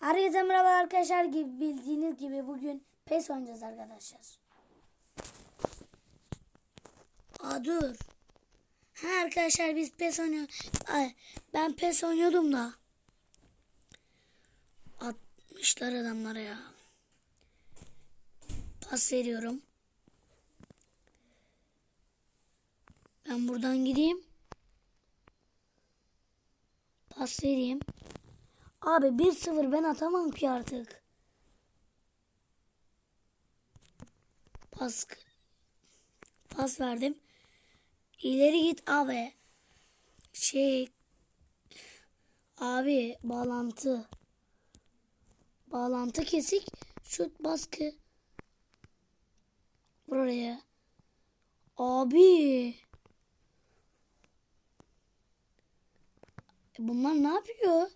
Herkese merhaba arkadaşlar gibi bildiğiniz gibi bugün PES oynayacağız arkadaşlar. Aa dur. Ha arkadaşlar biz PES oynuyor. Ay, ben PES oynuyordum da. Atmışlar adamlara ya. Pas veriyorum. Ben buradan gideyim. Pas vereyim. Abi 1-0 ben atamam ki artık. Pas pas verdim. İleri git abi. Şey abi bağlantı bağlantı kesik şut baskı buraya abi E bunlar ne yapıyor?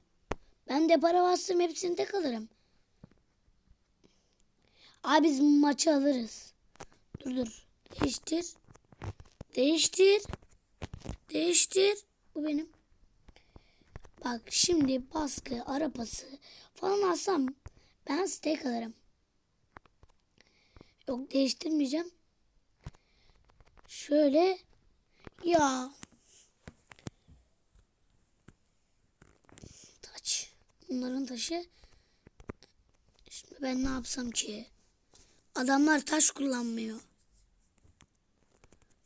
Ben de para bastım hepsinde kalırım. Abi biz maçı alırız. Dur dur. Değiştir. Değiştir. Değiştir. Bu benim. Bak şimdi baskı, arapası falan alsam ben stake alırım. Yok değiştirmeyeceğim. Şöyle ya Bunların taşı. Şimdi ben ne yapsam ki? Adamlar taş kullanmıyor.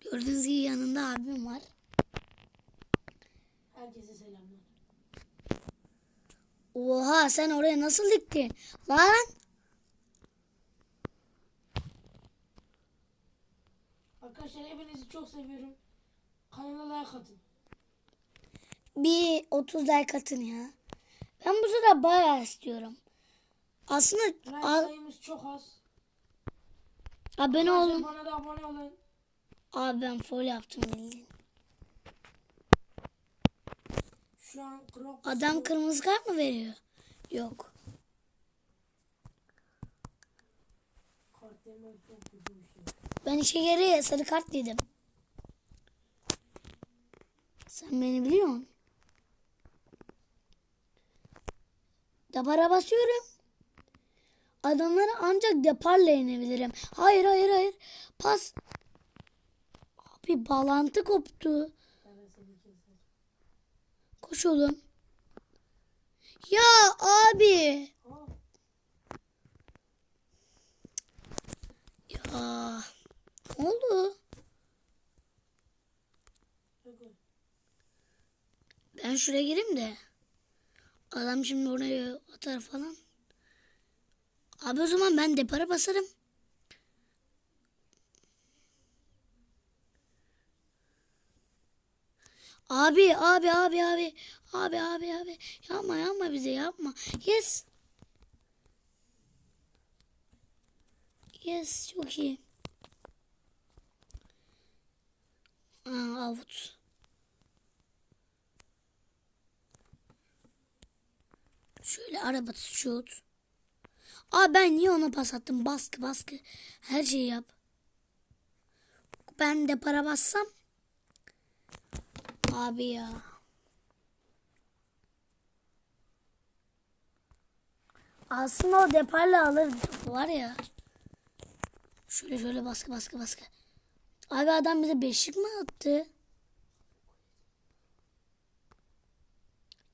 Gördüğünüz gibi yanında abim var. Herkese selamlar. Oha sen oraya nasıl diktin? Lan Arkadaşlar hepinizi çok seviyorum. Kanala like atın. bir 30 like atın ya. Ben bu sıra bayağı istiyorum. Aslında Like sayımız çok az. abone Arkadaşlar olun. Bana da abone olun. Abi ben full yaptım bildiğin. Şu an krok Adam kırmızı kart mı veriyor? Yok. kart demek çok kötü bir şey. Ben işe geri sarı kart yedim. Sen beni biliyor musun? Depara basıyorum. Adamları ancak deparla yenebilirim. Hayır hayır hayır. Pas. Abi bağlantı koptu. Koş oğlum. Ya abi. Ya. Ne oldu? Ben şuraya gireyim de. Adam şimdi oraya atar falan. Abi o zaman ben depara basarım. Abi abi abi abi. Abi abi abi. Yapma yapma bize yapma. Yes. Yes çok iyi. Aa, out. Şöyle araba şut. Aa ben niye ona pas attım? Baskı baskı. Her şeyi yap. Ben de para bassam. Abi ya. Aslında o deparla alır var ya. Şöyle şöyle baskı baskı baskı. Abi adam bize beşik mi attı?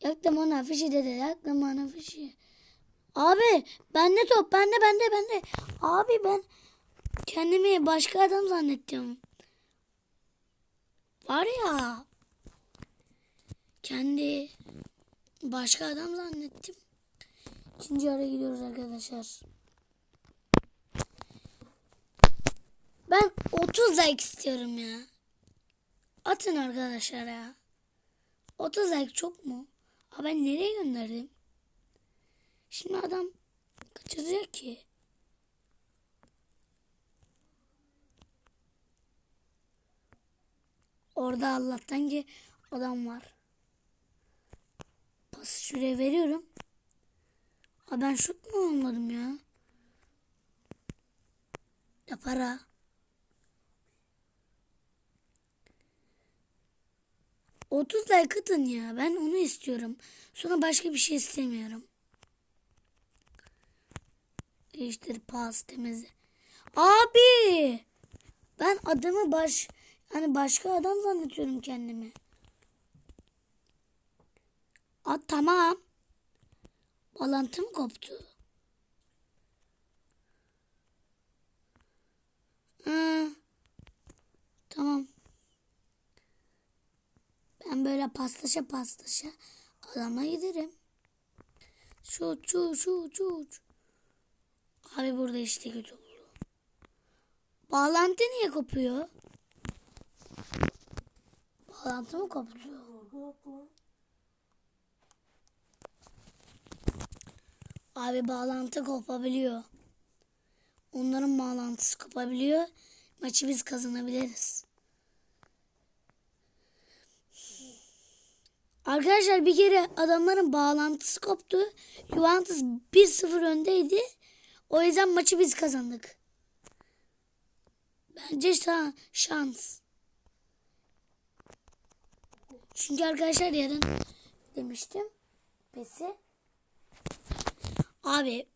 Yaktım ona fişi dede. Yaktım ona fişi. Abi bende top. Bende bende bende. Abi ben kendimi başka adam zannettim. Var ya. Kendi başka adam zannettim. İkinci ara gidiyoruz arkadaşlar. Ben 30 like istiyorum ya. Atın arkadaşlar ya. 30 like çok mu? Ha ben nereye gönderdim? Şimdi adam kaçıracak ki. Orada Allah'tan ki adam var. Pası şuraya veriyorum. Ha ben şut mu olmadım ya? Ya para. Otuz like atın ya. Ben onu istiyorum. Sonra başka bir şey istemiyorum. Değiştir pas temizle. Abi! Ben adamı baş hani başka adam zannediyorum kendimi. Aa, tamam. Bağlantım koptu. Hı. Tamam. Ben böyle paslaşa paslaşa adama giderim. Şu şu şu şu. Abi burada işte kötü oldu. Bağlantı niye kopuyor? Bağlantı mı koptu? Abi bağlantı kopabiliyor. Onların bağlantısı kopabiliyor. Maçı biz kazanabiliriz. Arkadaşlar bir kere adamların bağlantısı koptu. Juventus 1-0 öndeydi. O yüzden maçı biz kazandık. Bence şa- şans. Çünkü arkadaşlar yarın demiştim. Pesi. Abi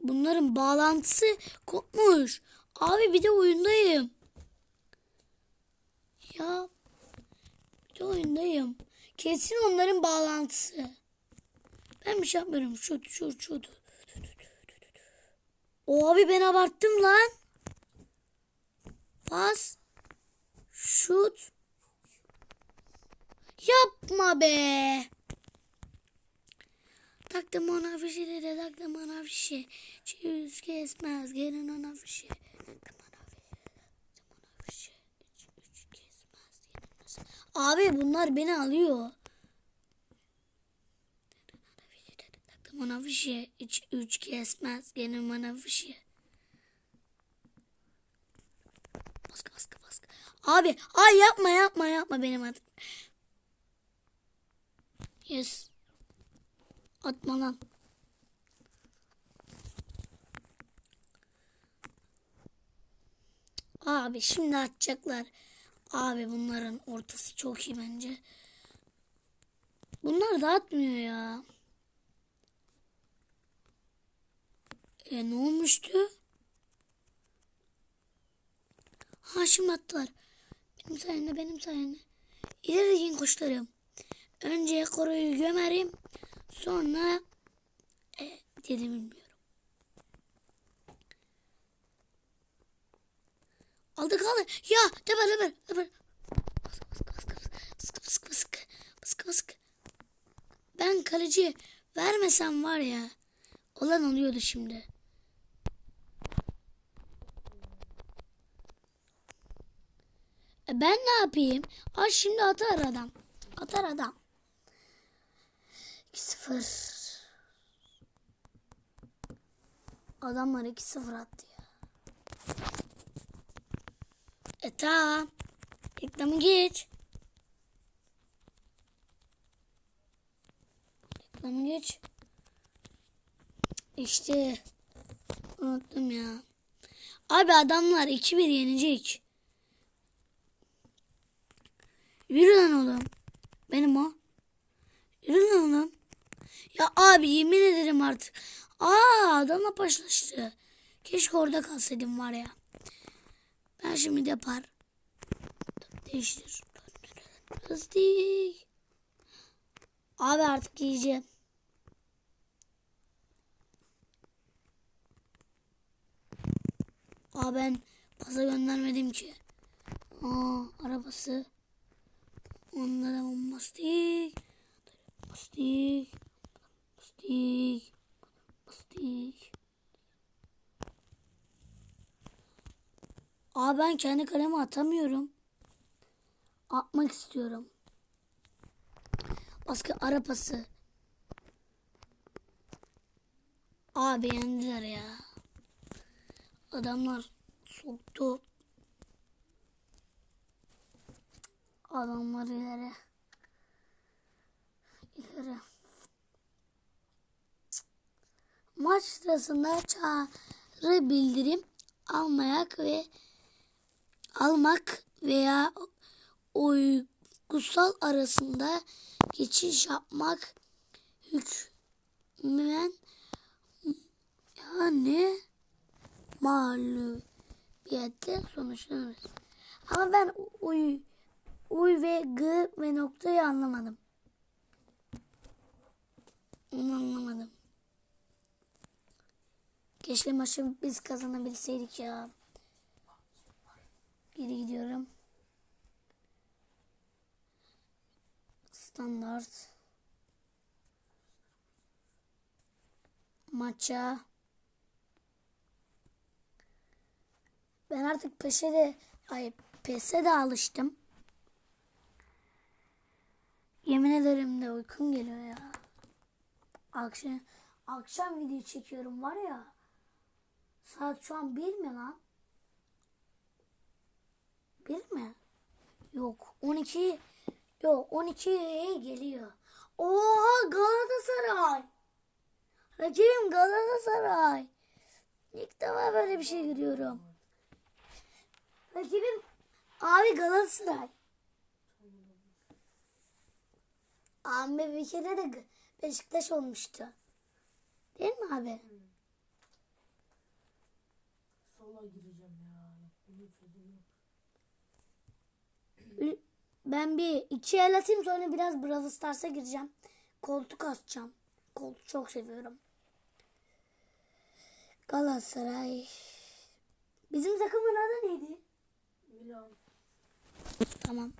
bunların bağlantısı kopmuş. Abi bir de oyundayım. Ya bir de oyundayım. Kesin onların bağlantısı. Ben bir şey yapmıyorum. Şut şut şut. O abi ben abarttım lan. Pas. Şut. Yapma be. Taktım ona fişi de taktım ona fişi. Çiğ kesmez gelin ona fişi. Taktım ona fişi taktım ona fişi. Üç, üç kesmez gelin ona Abi bunlar beni alıyor. Taktım ona fişi. Üç, üç kesmez gelin ona fişi. Baskı baskı baskı. Abi ay yapma yapma yapma benim adım. Yes. Atma lan. Abi şimdi atacaklar. Abi bunların ortası çok iyi bence. Bunlar da atmıyor ya. E ne olmuştu? Ha şimdi attılar. Benim sayemde benim sayemde. İleri gidin koçlarım. Önce koruyu gömerim. Sonra e, dedi bilmiyorum. Aldık aldık. Ya tepe tepe tepe. Sıkı sıkı sıkı sıkı sıkı. Ben kaleci vermesem var ya olan oluyordu şimdi. E ben ne yapayım? Aa şimdi atar adam. Atar adam. 2-0. Adamlar 2-0 attı ya. E tamam. Reklamı geç. Reklamı geç. İşte. Unuttum ya. Abi adamlar 2-1 yenecek. Yürü lan oğlum. Benim o. Yürü lan oğlum. Ya abi yemin ederim artık. Aa adamla başlaştı. Keşke orada kalsaydım var ya. Ben şimdi depar. Değiştir. Hızlı. Abi artık yiyeceğim. Aa ben pasa göndermedim ki. Aa arabası. Onda da bombastik. Bastik. Bastik. Aa ben kendi kalemi atamıyorum. Atmak istiyorum. Baskı arapası. Abi yendiler ya. Adamlar soktu. Adamlar ileri. İleri. Maç sırasında çağrı bildirim almayak ve almak veya uygusal arasında geçiş yapmak hükmen yani mağlubiyetle sonuçlanır. Ama ben uy, uy ve g ve noktayı anlamadım. Onu anlamadım. Keşke maçı biz kazanabilseydik ya. Geri gidiyorum. Standart. Maça. Ben artık peşe de ay pese de alıştım. Yemin ederim de uykum geliyor ya. Akşam akşam video çekiyorum var ya. Saat şu an bir mi lan? Bir mi? Yok 12 yok 12'ye geliyor. Oha Galatasaray. Rakibim Galatasaray. İlk defa böyle bir şey görüyorum. Rakibim abi Galatasaray. Abi bir kere de Beşiktaş olmuştu. Değil mi abi? Sola gireceğim ya. Bunun çözümü yok. Ü- Ben bir iki el atayım sonra biraz Brawl Stars'a gireceğim. Koltuk atacağım. Koltuk çok seviyorum. Galatasaray. Bizim takımın adı neydi? Milan. Tamam.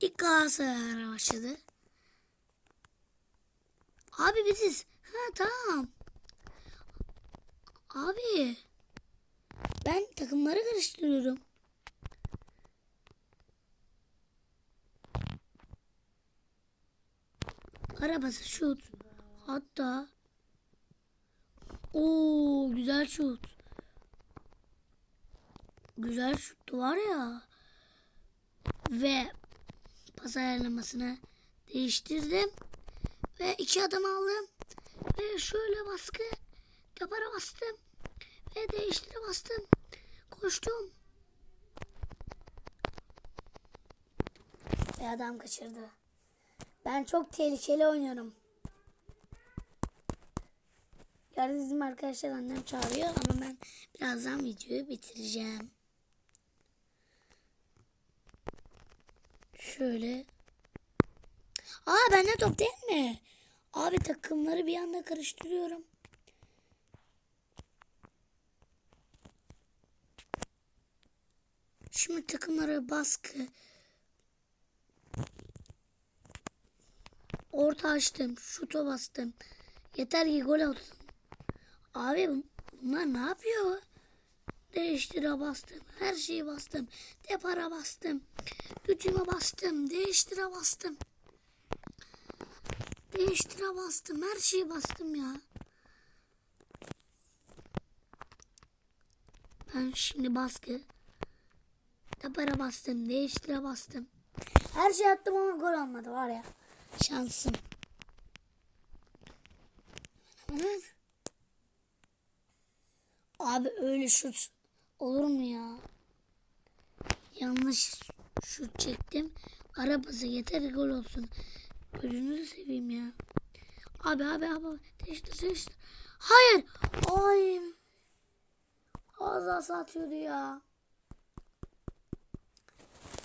İlk Galatasaray başladı. Abi biziz. Ha tamam. Abi. Ben takımları karıştırıyorum. Arabası şut. Hatta o güzel şut. Güzel şuttu var ya. Ve pas ayarlamasını değiştirdim. Ve iki adım aldım. Ve şöyle baskı yapara bastım. Ve değiştire bastım. Koştum. Ve adam kaçırdı. Ben çok tehlikeli oynuyorum. Gördüğünüz gibi arkadaşlar annem çağırıyor ama ben birazdan videoyu bitireceğim. Şöyle. Aa bende top değil mi? Abi takımları bir anda karıştırıyorum. Şimdi takımlara baskı. Orta açtım. Şuta bastım. Yeter ki gol olsun. Abi bun- bunlar ne yapıyor? Değiştire bastım. Her şeyi bastım. Depara bastım. Gücüme bastım. Değiştire bastım. Değiştire bastım. Her şeyi bastım ya. Ben şimdi baskı. Depara bastım. Değiştire bastım. Her şey attım ama gol olmadı var ya. Şansım. Abi öyle şut olur mu ya? Yanlış şut çektim. Arabası yeter gol olsun. Gözünüzü seveyim ya. Abi abi abi. Değiştir değiştir. Hayır. Ay. Az satıyordu ya.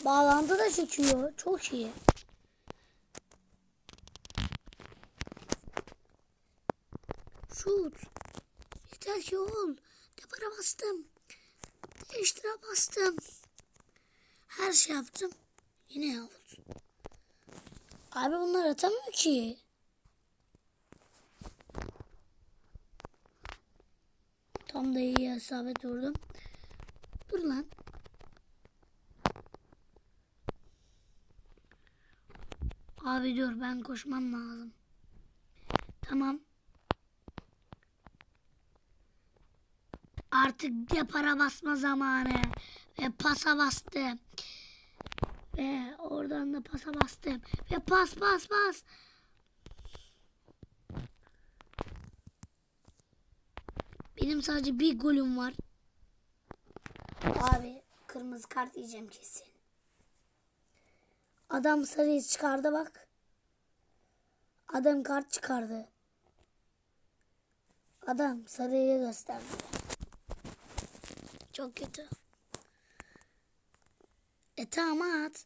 Bağlantı da çekiyor. Çok iyi. Şut. Yeter ki ol. Depara bastım. Değiştire bastım. Her şey yaptım. Yine oldu. Abi bunlar atamıyor ki. Tam da iyi isabet vurdum. Dur lan. Abi dur ben koşmam lazım. Tamam. Artık depara basma zamanı. Ve pasa bastım. Ve oradan da pasa bastım. Ve pas pas pas. Benim sadece bir golüm var. Abi kırmızı kart yiyeceğim kesin. Adam sarıyı çıkardı bak. Adam kart çıkardı. Adam sarıyı gösterdi. Çok kötü. E tamam at.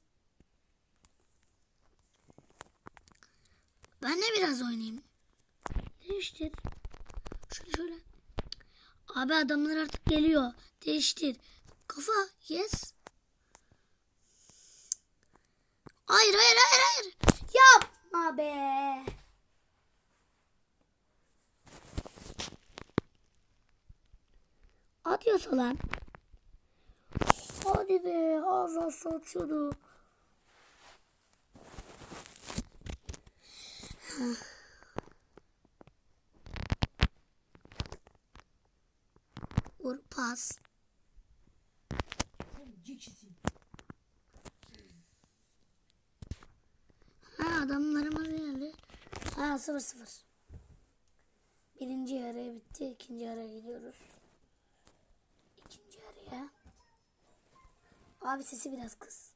Ben de biraz oynayayım. Değiştir. Şöyle şöyle. Abi adamlar artık geliyor. Değiştir. Kafa. Yes. Hayır hayır hayır hayır. Yapma be. Atıyorsa lan. Hadi be az az atıyordu. Vur pas. Ha adamlarımız geldi. Ha sıfır sıfır. Birinci yarı bitti. ikinci yarıya gidiyoruz. İkinci yarıya. Abi sesi biraz kız.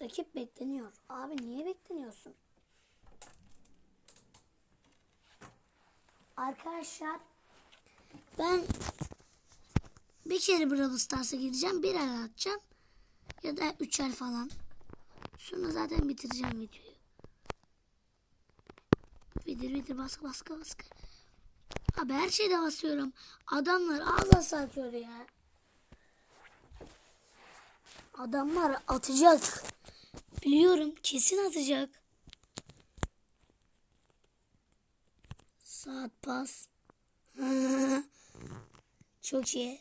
Rakip bekleniyor. Abi niye bekleniyorsun? Arkadaşlar ben bir kere Brawl Stars'a gireceğim. Bir el atacağım. Ya da üçer falan. Sonra zaten bitireceğim videoyu. Vidir vidir baskı baskı baskı. Abi her şeyde basıyorum. Adamlar ağza satıyor ya. Adamlar atacak. Biliyorum kesin atacak. Saat pas. Çok iyi.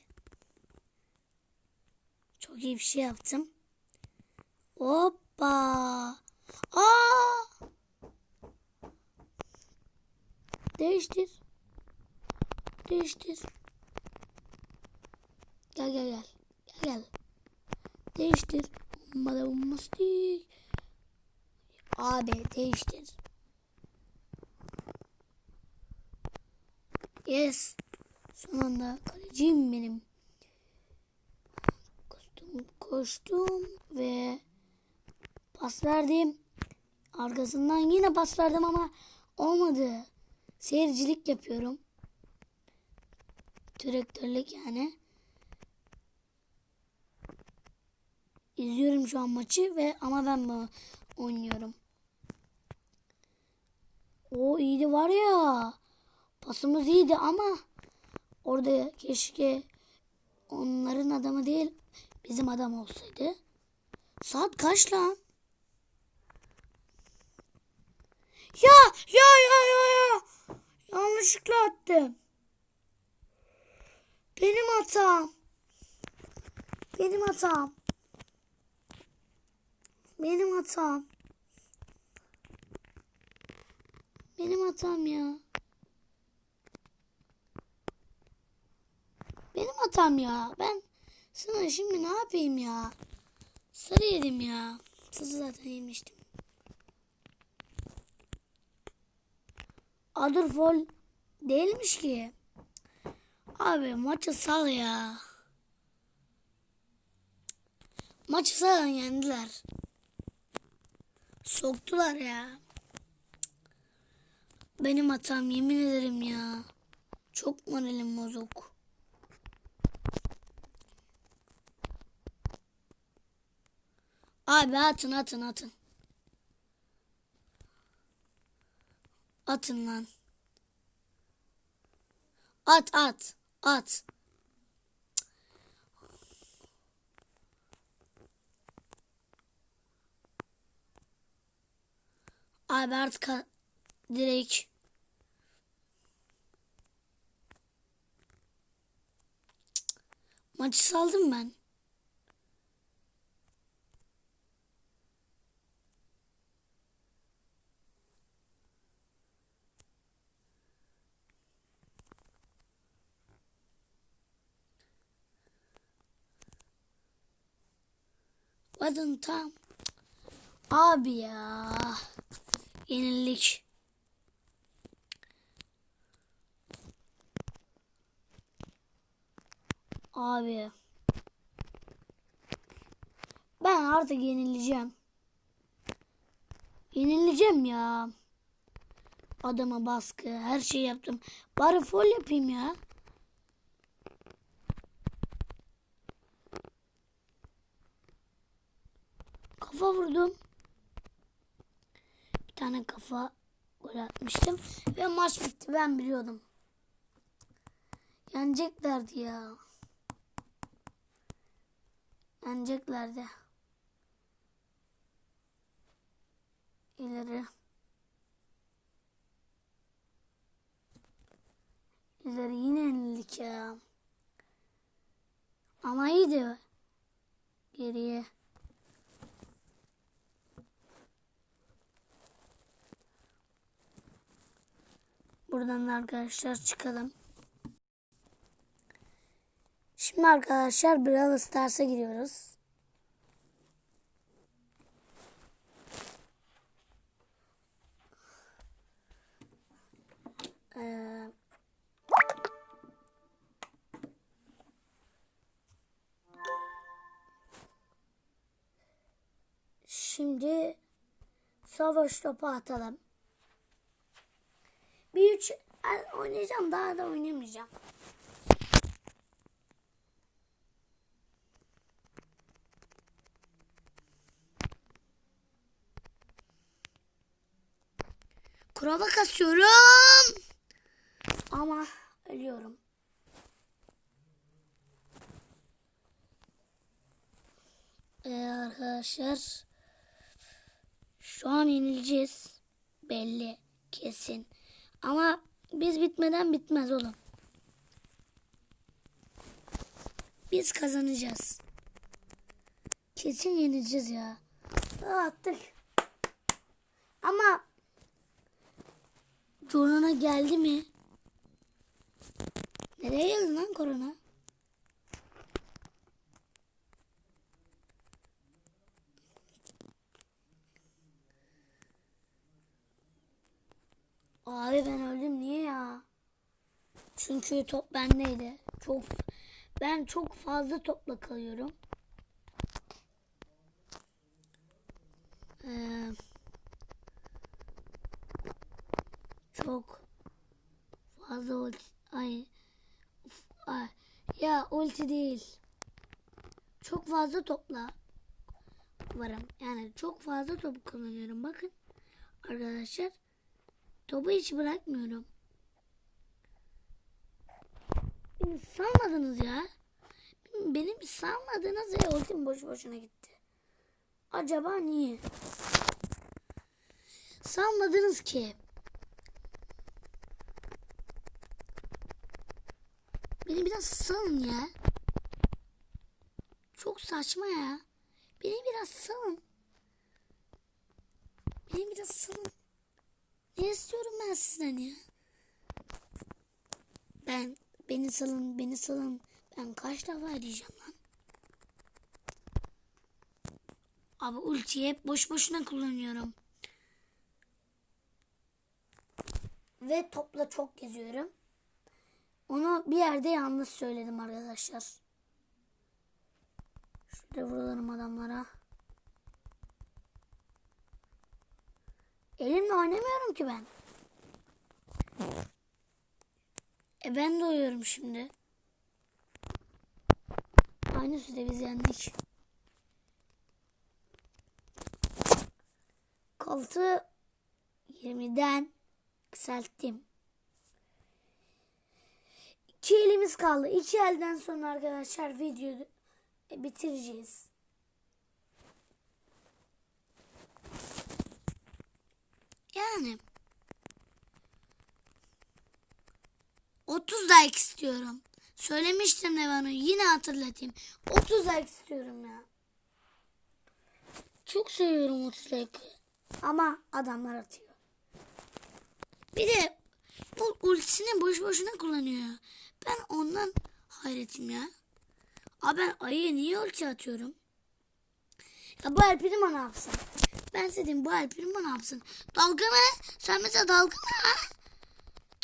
Çok iyi bir şey yaptım. Hoppa. Aa! Değiştir. Değiştir. Gel gel gel. Gel gel. Değiştir. Ummada ummastik. Abi değiştir. Yes. Son anda kaleciyim benim. Koştum, koştum ve pas verdim. Arkasından yine pas verdim ama olmadı. Seyircilik yapıyorum. Direktörlük yani. İzliyorum şu an maçı ve ama ben mi oynuyorum. O iyiydi var ya. Pasımız iyiydi ama orada keşke onların adamı değil bizim adam olsaydı. Saat kaç lan? Ya ya ya ya ya. Yanlışlıkla attım. Benim hatam. Benim hatam. Benim hatam. Benim hatam ya. Benim hatam ya. Ben sana şimdi ne yapayım ya? Sarı yedim ya. Sarı zaten yemiştim. Adır fol değilmiş ki. Abi maçı sal ya. Maçı sal yendiler. Soktular ya. Benim hatam yemin ederim ya. Çok moralim bozuk. Abi atın atın atın. Atın lan. At at at. Abi artık direkt maçı saldım ben. Kadın tam. Abi ya. Yenilik. Abi. Ben artık yenileceğim. Yenileceğim ya. Adama baskı, her şey yaptım. Bari fol yapayım ya. Kafa vurdum. Bir tane kafa gol atmıştım. Ve maç bitti. Ben biliyordum. Yeneceklerdi ya. Yeneceklerdi. İleri. İleri yine yenildik ya. Ama iyiydi. Geriye. Buradan da arkadaşlar çıkalım. Şimdi arkadaşlar Brawl Stars'a giriyoruz. Ee, şimdi savaş topu atalım. Bir üç oynayacağım daha da oynamayacağım. Kurala kasıyorum. Ama ölüyorum. Ee, arkadaşlar şu an yenileceğiz. Belli. Kesin. Ama biz bitmeden bitmez oğlum. Biz kazanacağız. Kesin yenileceğiz ya. Attık. Ama korona geldi mi? Nereye geldi lan korona? Abi ben öldüm niye ya? Çünkü top bendeydi. Çok ben çok fazla topla kalıyorum. Ee, çok fazla ulti ay, uf, ay ya ulti değil. Çok fazla topla varım. Yani çok fazla top kullanıyorum. Bakın arkadaşlar. Topu hiç bırakmıyorum. Beni salmadınız ya. Beni bir salmadınız ve ultim boş boşuna gitti. Acaba niye? Salmadınız ki. Beni biraz salın ya. Çok saçma ya. Beni biraz salın. Beni biraz salın. Ne istiyorum ben sizden ya? Ben beni salın, beni salın. Ben kaç defa diyeceğim lan? Abi ultiyi hep boş boşuna kullanıyorum. Ve topla çok geziyorum. Onu bir yerde yanlış söyledim arkadaşlar. Şöyle vuralım adamlara. Elimle oynamıyorum ki ben. E ben de uyuyorum şimdi. Aynı süre biz yendik. Koltuğu 20'den kısalttım. İki elimiz kaldı. İki elden sonra arkadaşlar videoyu bitireceğiz. Yani 30 like istiyorum. Söylemiştim de bana yine hatırlatayım. 30 like istiyorum ya. Çok seviyorum 30 like. Ama adamlar atıyor. Bir de bu ultisini boş boşuna kullanıyor. Ben ondan hayretim ya. Abi ben ayıya niye ulti atıyorum? Ya bu Alp'in ne yapsın? Ben size bu Alp'in ne yapsın? Dalga mı? Sen bize dalga mı?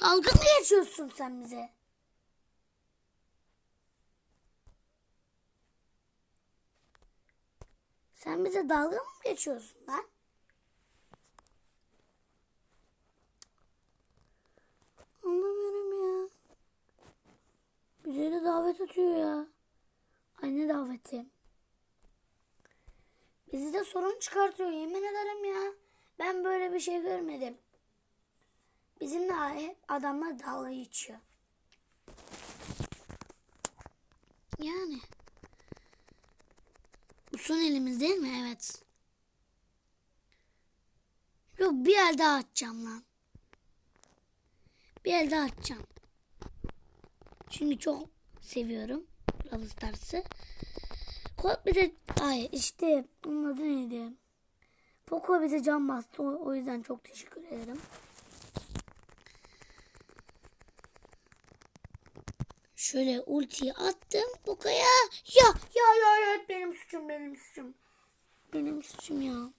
Dalga mı geçiyorsun sen bize? Sen bize dalga mı geçiyorsun lan? Anlamıyorum ya. Bize de davet atıyor ya. Anne daveti. Bizi de sorun çıkartıyor yemin ederim ya. Ben böyle bir şey görmedim. Bizimle hep adamlar dalga geçiyor. Yani. Bu son elimiz değil mi? Evet. Yok bir el daha atacağım lan. Bir el daha atacağım. Çünkü çok seviyorum Brawl Stars'ı. Kod bize ay işte onun adı neydi? Poco bize can bastı. O, o yüzden çok teşekkür ederim. Şöyle ultiyi attım Poco'ya. Ya ya ya ya benim suçum benim suçum. Benim suçum ya.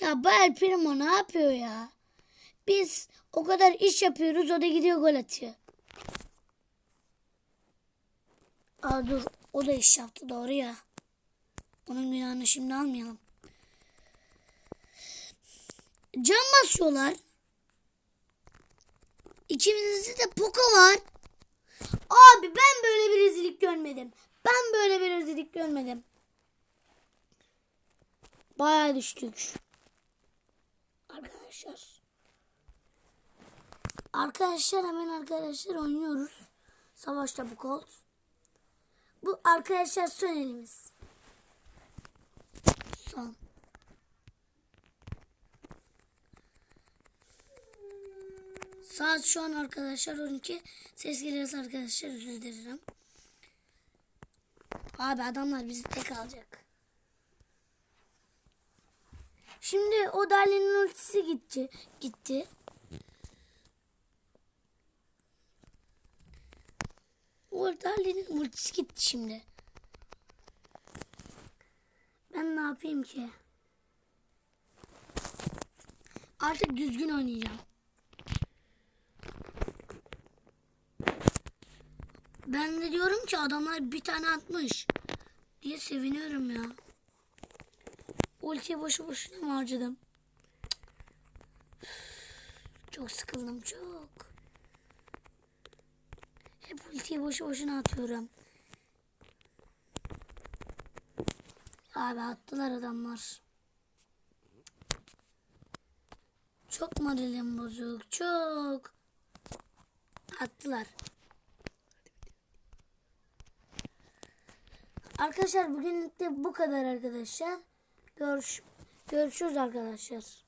Ya bu El Primo ne yapıyor ya? Biz o kadar iş yapıyoruz o da gidiyor gol atıyor. Aa dur o da iş yaptı doğru ya. Onun günahını şimdi almayalım. Can basıyorlar. İkimizde de Poco var. Abi ben böyle bir rezillik görmedim. Ben böyle bir rezillik görmedim. Bayağı düştük. Arkadaşlar. Arkadaşlar hemen arkadaşlar oynuyoruz. Savaşta bu Colt. Bu arkadaşlar son elimiz. Son. Saat şu an arkadaşlar 12. Ses gelirse arkadaşlar özür dilerim. Abi adamlar bizi tek alacak. Şimdi o Dali'nin ultisi gitti. Gitti. O Dali'nin ultisi gitti şimdi. Ben ne yapayım ki? Artık düzgün oynayacağım. Ben de diyorum ki adamlar bir tane atmış. Diye seviniyorum ya. Ultiyi boşu boşuna mı harcadım? Çok sıkıldım çok. Hep ultiyi boşu boşuna atıyorum. Abi attılar adamlar. Çok moralim bozuk. Çok. Attılar. Arkadaşlar bugünlük de bu kadar arkadaşlar. Görüş, görüşürüz arkadaşlar.